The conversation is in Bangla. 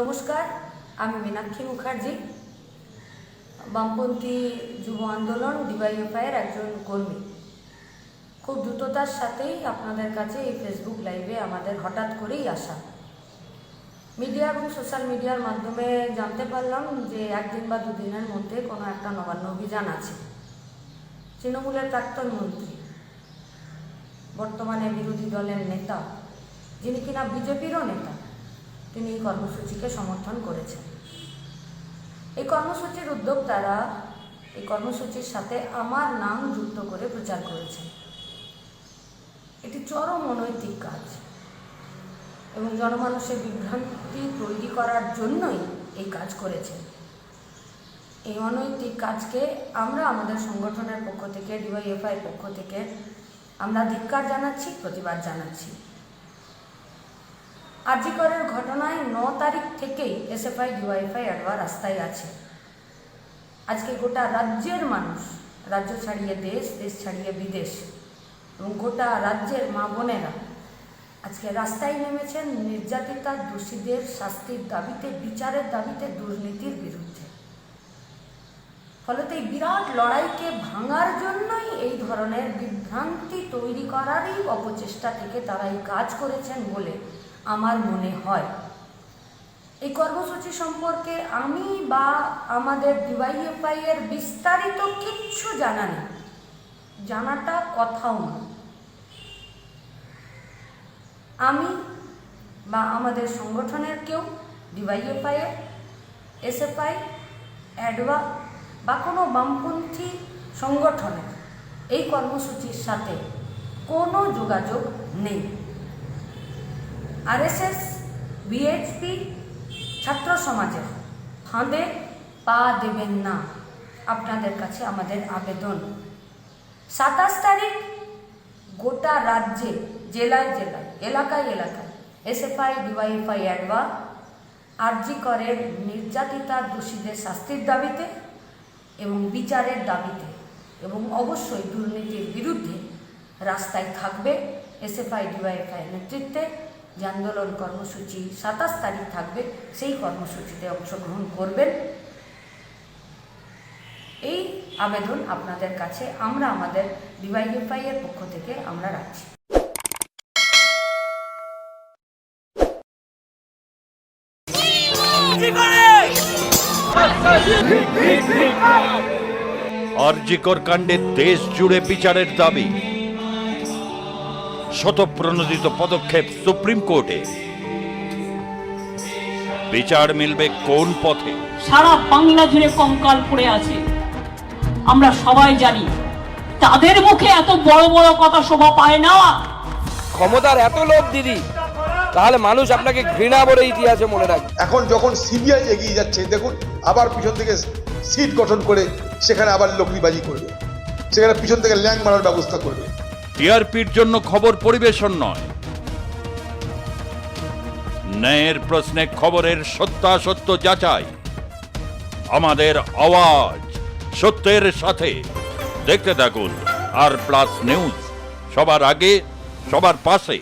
নমস্কার, আমি মীনাক্ষী মুখার্জি। বামপন্থী যুব আন্দোলন ডিওয়াইএফআইয়ের একজন কর্মী। খুব দ্রুততার সাথেই আপনাদের কাছে এই ফেসবুক লাইভে আমাদের হঠাৎ করেই আসা। মিডিয়া এবং সোশ্যাল মিডিয়ার মাধ্যমে জানতে পারলাম যে একদিন বা দুদিনের মধ্যে কোনো একটা নবান্ন অভিযান আছে। তৃণমূলের প্রাক্তন মন্ত্রী, বর্তমানে বিরোধী দলের নেতা, যিনি কিনা বিজেপিরও নেতা তিনি এই কর্মসূচিকে সমর্থন করেছেন। এই কর্মসূচির উদ্যোক্তারা এই কর্মসূচির সাথে আমার নাম যুক্ত করে প্রচার করেছেন। এটি চরম অনৈতিক কাজ এবং জনমানুষের বিভ্রান্তি তৈরি করার জন্যই এই কাজ করেছেন। এই অনৈতিক কাজকে আমরা আমাদের সংগঠনের পক্ষ থেকে ডিওয়াইএফআই পক্ষ থেকে আমরা ধিক্কার জানাচ্ছি, প্রতিবাদ জানাচ্ছি। আজিকরের ঘটনায় ন তারিখ থেকেই এসএফআই ডিওয়াইফআই অ্যাডওয়া রাস্তায় আছে। আজকে গোটা রাজ্যের মানুষ রাজ্য ছাড়িয়ে দেশ দেশ ছাড়িয়ে বিদেশ, এবং গোটা রাজ্যের মা বোনেরা আজকে রাস্তায় নেমেছেন নির্যাতিতা দোষীদের শাস্তির দাবিতে, বিচারের দাবিতে দুর্নীতির বিরুদ্ধে। ফলত এই বিরাট লড়াইকে ভাঙার জন্যই এই ধরনের বিভ্রান্তি তৈরি করারই অপচেষ্টা থেকে তারা এই কাজ করেছেন বলে আমার মনে হয়। এই কর্মসূচি সম্পর্কে আমি বা আমাদের ডিওয়াইএফআই এর বিস্তারিত কিচ্ছু জানা নেই। জানাটা কথাও না। আমি বা আমাদের সংগঠনের কেউ, ডিওয়াইএফআই এসএফআই, অ্যাডওয়া বা কোনো বামপন্থী সংগঠনের এই কর্মসূচির সাথে কোনো যোগাযোগ নেই। আরএসএস, বিএইচপি, ছাত্র সমাজের ফাঁদে পা দেবেন না আপনাদের কাছে আমাদের আবেদন। সাতাশ তারিখ গোটা রাজ্যে, জেলায় জেলায়, এলাকায় এলাকায় এসএফআই, ডিওয়াইএফআই অ্যাডওয়া আরজি করের নির্যাতিতা দোষীদের শাস্তির দাবিতে এবং বিচারের দাবিতে এবং অবশ্যই দুর্নীতির বিরুদ্ধে রাস্তায় থাকবে এসএফআই, ডিওয়াইএফআই নেতৃত্বে। যে আন্দোলন কর্মসূচি সাতাশ তারিখ থাকবে, সেই কর্মসূচিতে অংশগ্রহণ করবেন। এই আবেদন আপনাদের কাছে আমরা আমাদের ডিওয়াইএফআই এর পক্ষ থেকে আমরা রাখছি। আরজিকর কাণ্ডে দেশ জুড়ে বিচারের দাবি। শতপ্রণোদিত পদক্ষেপ সুপ্রিম কোর্টে। বিচার মিলবে কোন পথে? সারা বাংলা জুড়ে কঙ্কাল পড়ে আছে। আমরা সবাই জানি তাদের মুখে এত বড় বড় কথা শোভা পায় না। ক্ষমতার এত লোভ দিদি তাহলে মানুষ আপনাকে ঘৃণা বলে ইতিহাসে মনে রাখবে। এখন যখন সিবিআই এগিয়ে যাচ্ছে দেখুন আবার পিছন থেকে সিট গঠন করে সেখানে আবার লকড়িবাজি করবে। সেখানে পিছন থেকে ল্যাং মারার ব্যবস্থা করবে। টিআরপির জন্য খবর পরিবেশন নয়। ন্যায়ের প্রশ্নে খবরের সত্যাসত্য যাচাই। আমাদের আওয়াজ সত্যের সাথে। দেখতে থাকুন আর প্লাস নিউজ। সবার আগে, সবার পাশে।